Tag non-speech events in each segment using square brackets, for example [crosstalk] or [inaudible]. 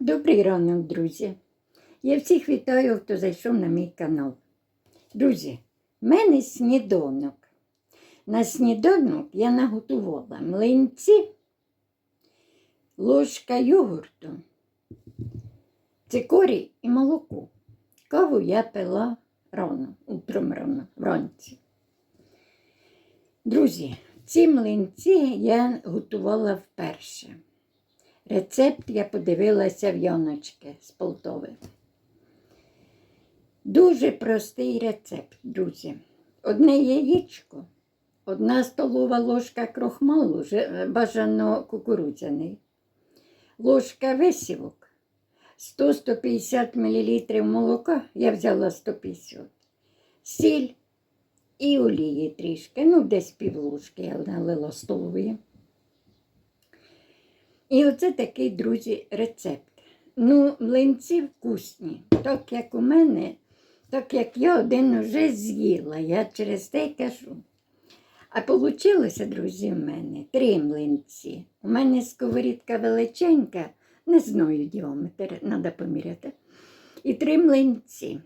Добрий ранок, друзі. Я всіх вітаю, хто зайшов на мій канал. Друзі, в мене сніданок. На сніданок я наготувала млинці, ложка йогурту, цикорій і молоко. Каву я пила рано, утром рано, вранці. Друзі, ці млинці я готувала вперше. Рецепт я подивилася в Яночки з Полтови. Дуже простий рецепт, друзі. Одне яєчко, одна столова ложка крохмалу, бажано кукурудзяний, ложка висівок, 100-150 мл молока, я взяла 150, сіль і олії трішки, ну десь півложки я налила столової. І оце такий, друзі, рецепт. Ну, млинці вкусні. Так як у мене, так як я один вже з'їла, я через те й кажу. А вийшло, друзі, в мене три млинці. У мене сковорідка величенька, не знаю діаметр, треба поміряти. І три млинці.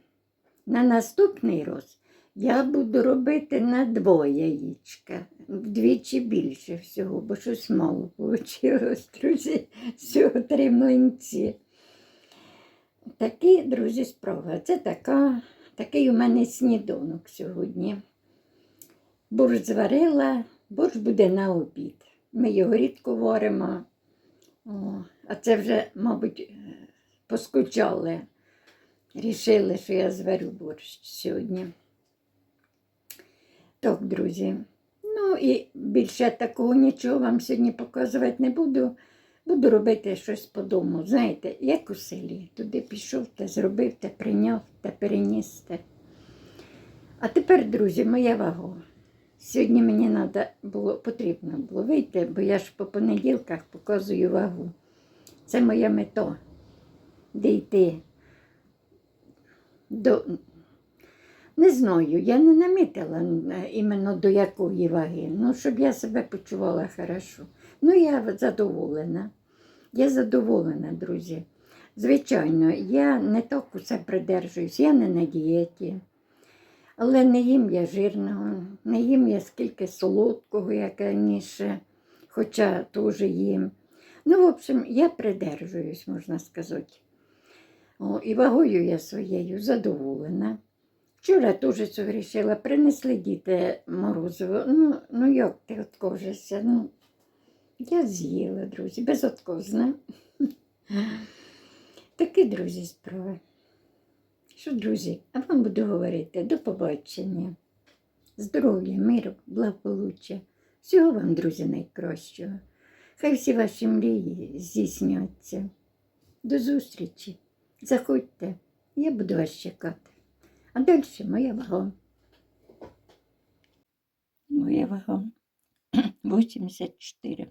На наступний раз я буду робити на двоє яєчка, вдвічі більше всього, бо щось мало вийшло, друзі, всього три млинці. Такі, друзі, справа. Це така, такий у мене сніданок сьогодні. Борщ зварила, борщ буде на обід. Ми його рідко варимо. О, а це вже, мабуть, поскучали. Рішили, що я зварю борщ сьогодні. Так, друзі. Ну і більше такого нічого вам сьогодні показувати не буду. Буду робити щось по дому. Знаєте, як у селі. Туди пішов, та зробив, та прийняв, та переніс. Та. А тепер, друзі, моя вага. Сьогодні мені надо було, потрібно було вийти, бо я ж по понеділках показую вагу. Це моя мета. Дійти до. Не знаю, я не намітила е, іменно до якої ваги, ну, щоб я себе почувала хорошо. Ну, я задоволена. Я задоволена, друзі. Звичайно, я не так усе придержуюсь, я не на дієті. Але не їм я жирного, не їм я скільки солодкого, як раніше, хоча теж їм. Ну, в общем, я придержуюсь, можна сказати. О, і вагою я своєю задоволена. Вчора теж вирішила, принесли діти морозиво. Ну, ну як ти откажешся? Ну, я з'їла, друзі, безотказно. Такі, друзі, справи. Що, друзі, а вам буду говорити до побачення. Здоров'я, миру, благополуччя. Всього вам, друзі, найкращого. Хай всі ваші мрії здійсняться. До зустрічі. Заходьте, я буду вас чекати. А далі моя вагон. Моя вагон. 84. [clears throat]